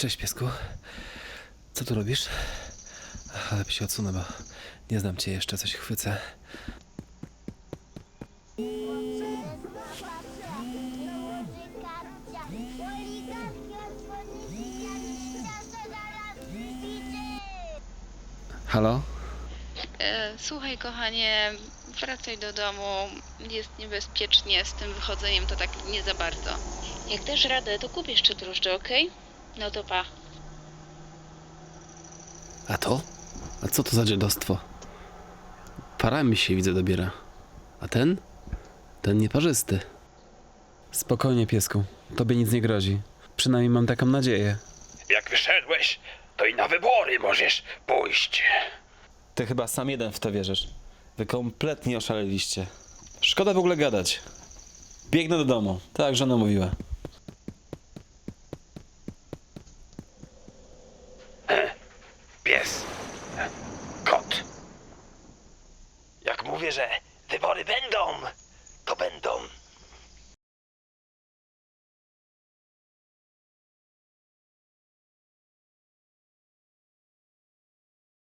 Cześć piesku. Co tu robisz? Ale się odsunę, bo nie znam cię jeszcze, coś chwycę. Halo? E, Słuchaj, kochanie, wracaj do domu. Jest niebezpiecznie z tym wychodzeniem, to tak nie za bardzo. Jak dasz radę, to kup jeszcze drożdże, okej? No to pa. A to? A co to za dziadostwo? Parami się widzę dobiera. A ten? Ten nieparzysty. Spokojnie, piesku. Tobie nic nie grozi. Przynajmniej mam taką nadzieję. Jak wyszedłeś, to i na wybory możesz pójść. Ty chyba sam jeden w to wierzysz. Wy kompletnie oszaleliście. Szkoda w ogóle gadać. Biegnę do domu, tak jak żona mówiła. Pies. Kot. Jak mówię, że wybory będą, to będą.